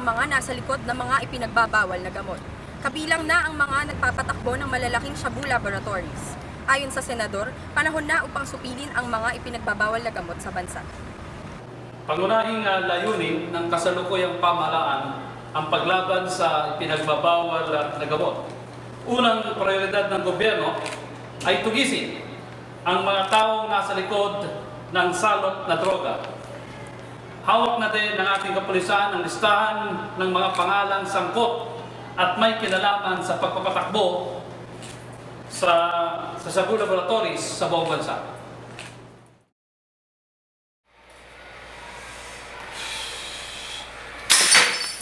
Ang mga nasa likod ng mga ipinagbabawal na gamot. Kabilang na ang mga nagpapatakbo ng malalaking Shabu Laboratories. Ayon sa Senador, panahon na upang supilin ang mga ipinagbabawal na gamot sa bansa. Pangunahing uh, layunin ng kasalukuyang pamahalaan ang paglaban sa pinagbabawal at na gamot. Unang prioridad ng gobyerno ay tugisin ang mga taong nasa likod ng salot na droga. Hawak na din ng ating kapulisan ang listahan ng mga pangalang sangkot at may kinalaman sa pagpapatakbo sa, sa Cebu Laboratories sa buong bansa.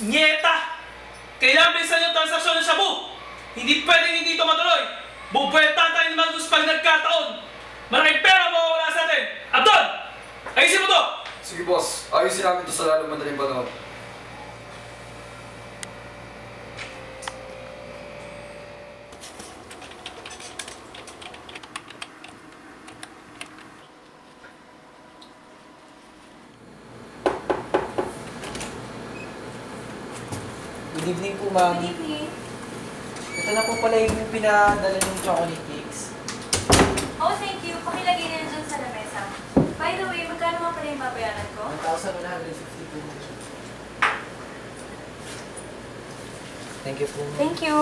Nyeta! Kailangan bilisan yung transaksyon ng Shabu! Hindi pwedeng hindi ito matuloy! Bubweta tayo ni Magnus pag nagkataon! Malaking pera mawawala sa atin! Abdon! To! Sige boss, ayusin namin ito sa lalong madaling panahon. Good evening po, ma'am. Good evening. Ito na po pala yung pinadala ng chocolate cakes. Oh, thank you. Pakilagay na yan dyan sa lamesa. By the way, magkano nga pala yung babayaran ko? 1,150 po. Thank you po. Thank you.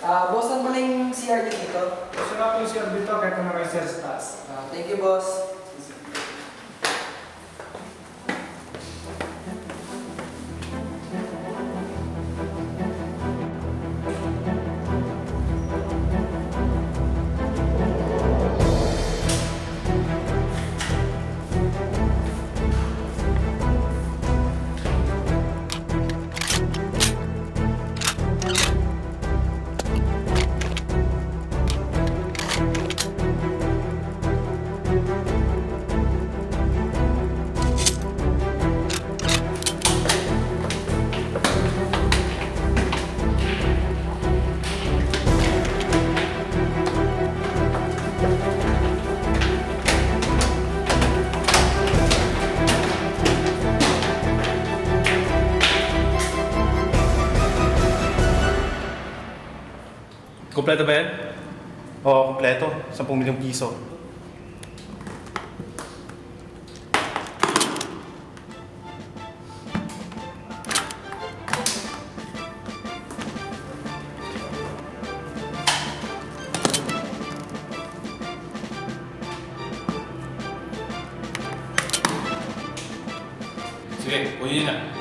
Ah, boss, saan pala yung CR niyo dito? Gusto na po si Arbito kahit na may sales task. Ah, thank you, boss. Kompleto ba yan? Oo, kompleto. 10 milyong piso. Sige, kunin na.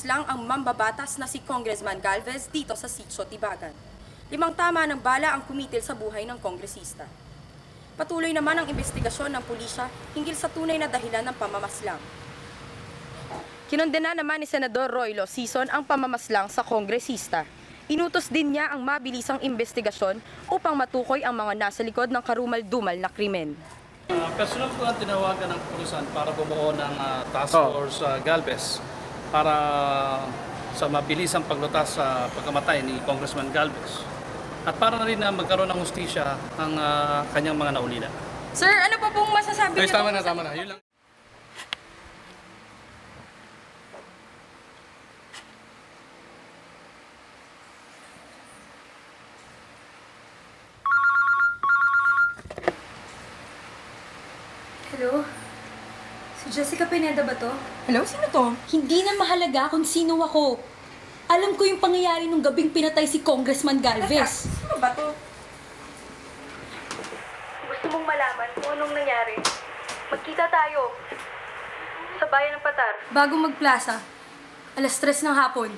Pinaslang ang mambabatas na si Congressman Galvez dito sa Sitio Tibagan. Limang tama ng bala ang kumitil sa buhay ng kongresista. Patuloy naman ang investigasyon ng pulisya hinggil sa tunay na dahilan ng pamamaslang. Kinondena naman ni Senador Roylo Sison ang pamamaslang sa kongresista. Inutos din niya ang mabilisang investigasyon upang matukoy ang mga nasa likod ng karumal-dumal na krimen. Uh, personal ko ang tinawagan ng pulisan para bumuo ng ah, task force ah, Galvez para sa mabilisang paglutas sa pagkamatay ni Congressman Galvez. At para na rin na magkaroon ng hustisya ang ah, kanyang mga naulila. Sir, ano pa pong masasabi niyo? tama na, tama na. Yun lang. Hello? Si Jessica Pineda ba to? Hello, sino to? Hindi na mahalaga kung sino ako. Alam ko yung pangyayari nung gabing pinatay si Congressman Galvez. Sino ba to? Gusto mong malaman kung anong nangyari? Magkita tayo. Sa bayan ng Patar. Bago magplasa, alas tres ng hapon,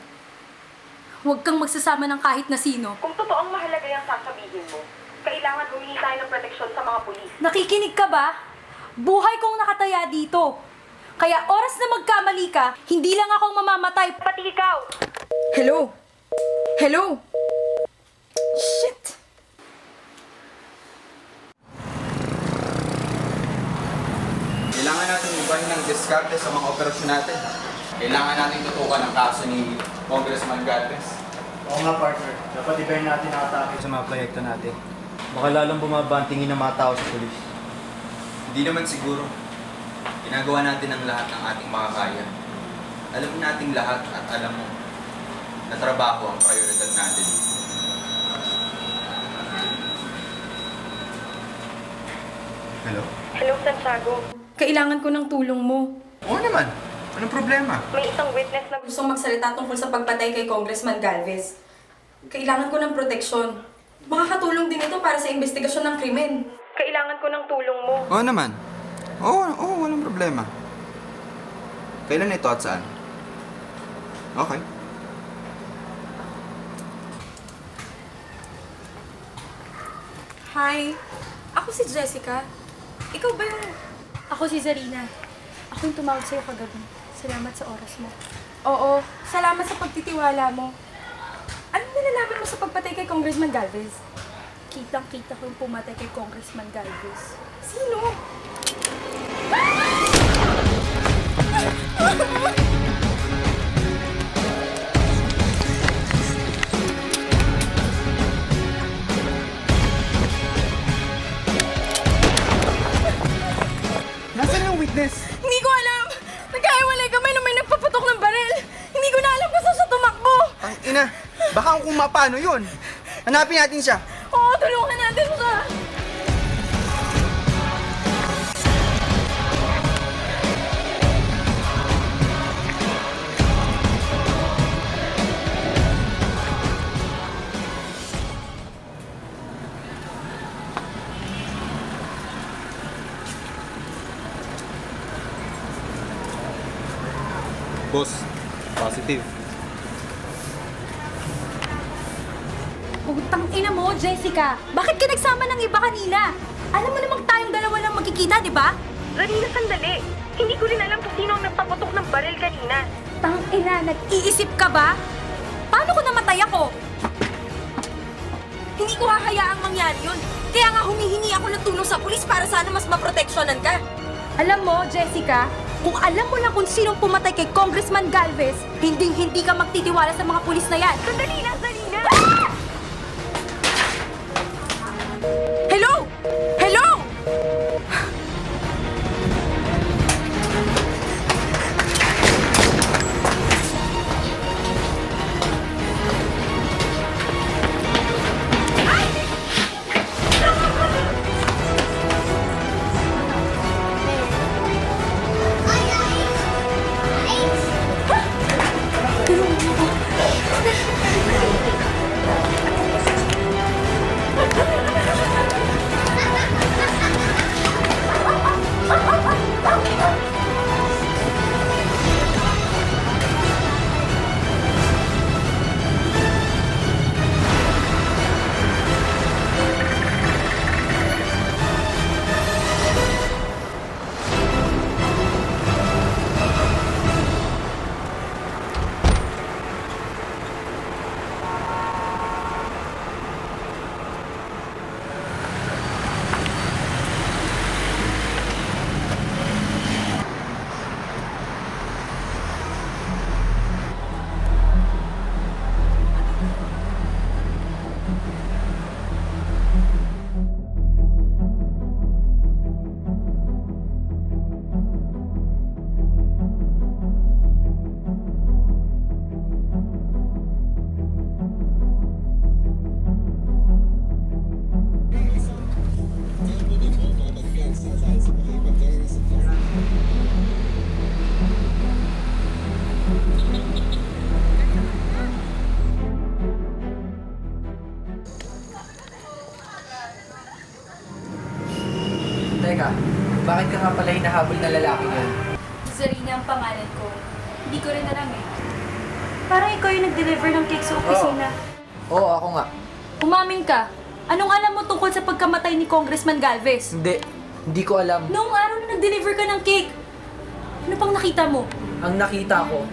huwag kang magsasama ng kahit na sino. Kung totoong mahalaga yung sasabihin mo, kailangan humingi tayo ng proteksyon sa mga pulis. Nakikinig ka ba? Buhay kong nakataya dito. Kaya oras na magkamali ka, hindi lang ako mamamatay. Pati ikaw! Hello? Hello? Shit! Kailangan natin ibahin ng diskarte sa mga operasyon natin. Kailangan natin tutukan ang kaso ni Congressman Galvez. Oo nga partner, dapat ibayin natin ang atake sa mga proyekto natin. Baka lalong bumaba ang tingin ng mga tao sa pulis. Hindi naman siguro. Ginagawa natin ang lahat ng ating makakaya. Alam nating lahat at alam mo na trabaho ang prioridad natin. Hello? Hello, Santiago. Kailangan ko ng tulong mo. Oo naman. Anong problema? May isang witness na Gustong magsalita tungkol sa pagpatay kay Congressman Galvez. Kailangan ko ng proteksyon. Makakatulong din ito para sa investigasyon ng krimen. Kailangan ko ng tulong mo. Oo naman. Oo, oo, walang problema. Kailan ito at saan? Okay. Hi, ako si Jessica. Ikaw ba yung... Ako si Zarina. Ako yung tumawag sa'yo kagabi. Salamat sa oras mo. Oo, salamat sa pagtitiwala mo. Anong nilalaman mo sa pagpatay kay Congressman Galvez? Kitang-kita ko yung pumatay kay Congressman Galvez. Sino? Nasaan yung witness? Hindi ko alam! Nagkahiwalay kami nung may nagpaputok ng baril! Hindi ko na alam kung saan siya tumakbo! Ang ina, baka kung mapano yun. Hanapin natin siya. Boss, positive. Putang ina mo, Jessica! Bakit ka nagsama ng iba kanina? Alam mo namang tayong dalawa lang magkikita, di ba? Zarina, sandali. Hindi ko rin alam kung sino ang nagpaputok ng baril kanina. Tang ina, nag-iisip ka ba? Paano ko namatay ako? Hindi ko hahayaang mangyari yun. Kaya nga humihingi ako ng tulong sa pulis para sana mas maproteksyonan ka. Alam mo, Jessica, kung alam mo lang kung sinong pumatay kay Congressman Galvez, hinding-hindi ka magtitiwala sa mga pulis na yan. Sandali lang, Oo, ako nga. Umamin ka. Anong alam mo tungkol sa pagkamatay ni Congressman Galvez? Hindi. Hindi ko alam. Noong araw na nag-deliver ka ng cake, ano pang nakita mo? Ang nakita ko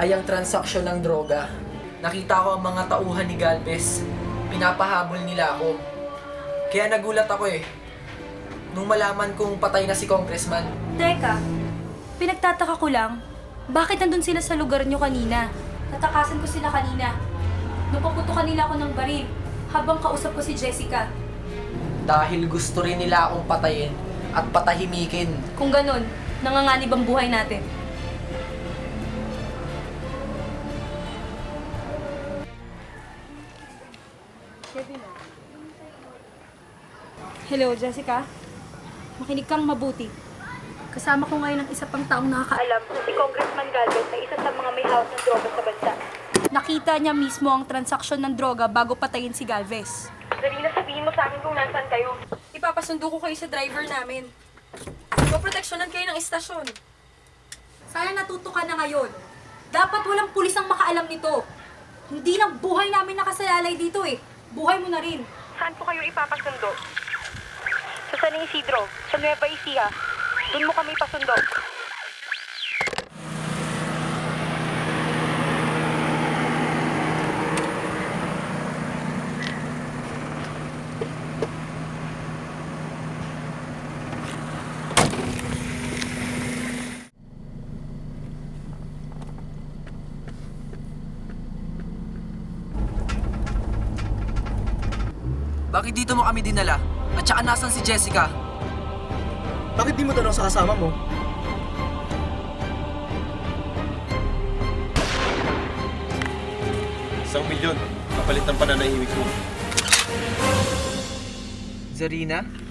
ay ang transaksyon ng droga. Nakita ko ang mga tauhan ni Galvez. Pinapahabol nila ako. Kaya nagulat ako eh. Nung malaman kong patay na si Congressman. Teka, pinagtataka ko lang, bakit nandun sila sa lugar nyo kanina? Natakasan ko sila kanina. Nung paputukan nila ako ng baril, habang kausap ko si Jessica. Dahil gusto rin nila akong patayin at patahimikin. Kung ganun, nanganganib ang buhay natin. Hello, Jessica. Makinig kang mabuti. Kasama ko ngayon ang isa pang taong nakakaalam si Congressman Galvez na isa sa mga may hawak ng droga sa bansa. Nakita niya mismo ang transaksyon ng droga bago patayin si Galvez. Zarina, sabihin mo sa akin kung nasaan kayo. Ipapasundo ko kayo sa driver namin. Poproteksyonan kayo ng istasyon. Sana natuto ka na ngayon. Dapat walang pulis ang makaalam nito. Hindi lang buhay namin nakasalalay dito eh. Buhay mo na rin. Saan po kayo ipapasundo? Sa San Isidro, sa Nueva Ecija. Doon mo kami pasundo. Bakit dito mo kami dinala? At saka nasan si Jessica? Bakit di mo tanong sa kasama mo? Isang milyon. Kapalit ng pananahimik mo. Zarina?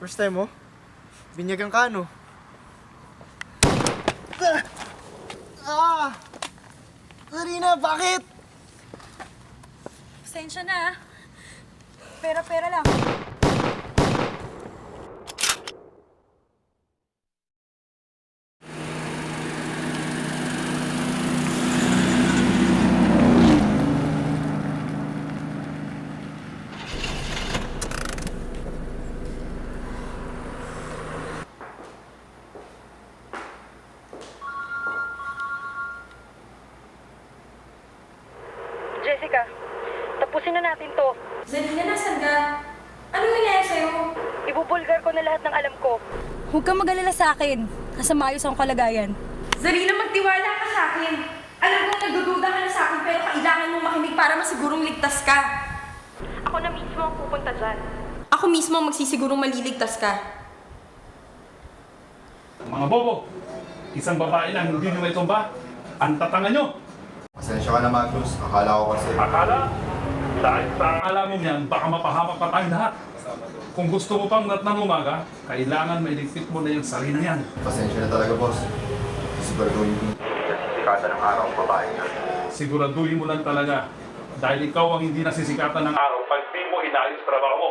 First time mo? Binyagan ka, no? Ah! Zarina, bakit? Pasensya na ah. Pera-pera lang. Jessica, tapusin na natin to. Zarina, nasan ka? Anong nangyayari sa'yo? Ibubulgar ko na lahat ng alam ko. Huwag kang mag-alala sa akin. Nasa maayos ang kalagayan. Zarina, magtiwala ka sa akin. Alam kong nagdududa ka na sa akin pero kailangan mong makinig para masigurong ligtas ka. Ako na mismo ang pupunta dyan. Ako mismo ang magsisigurong maliligtas ka. Mga bobo, isang babae lang hindi nyo may tumba. Ang tatanga nyo. Pasensya ka na, Magnus. Akala ko kasi... Akala, dahil sa akala mo niyan, baka mapahamak pa tayong lahat. Kung gusto mo pang nat ng umaga, kailangan may ligpit mo na yung sarili yan. Pasensya na talaga, boss. Siguraduhin mo. Sikatan ng araw ang babae niya. Siguraduhin mo lang talaga. Dahil ikaw ang hindi nasisikatan ng araw pag di mo inayos trabaho mo.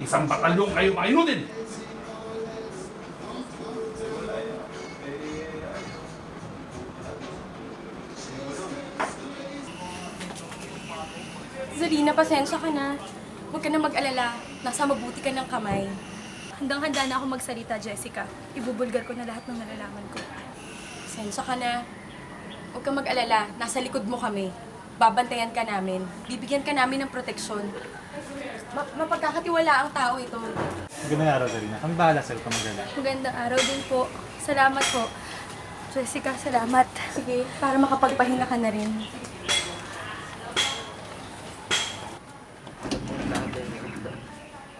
Isang batalyong kayo mainutin. Zarina, pasensya ka na. Huwag ka na mag-alala. Nasa mabuti ka ng kamay. Handang-handa na ako magsalita, Jessica. Ibubulgar ko na lahat ng nalalaman ko. Pasensya ka na. Huwag kang mag-alala. Nasa likod mo kami. Babantayan ka namin. Bibigyan ka namin ng proteksyon. Ma- mapagkakatiwala ang tao ito. Magandang araw, Zarina. Kami bahala sa'yo ka mag Magandang araw din po. Salamat po. Jessica, salamat. Sige, para makapagpahinga ka na rin.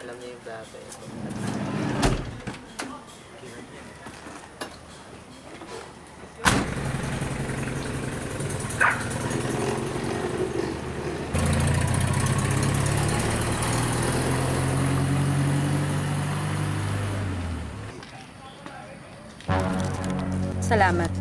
Alam niya yung dati. Salamat.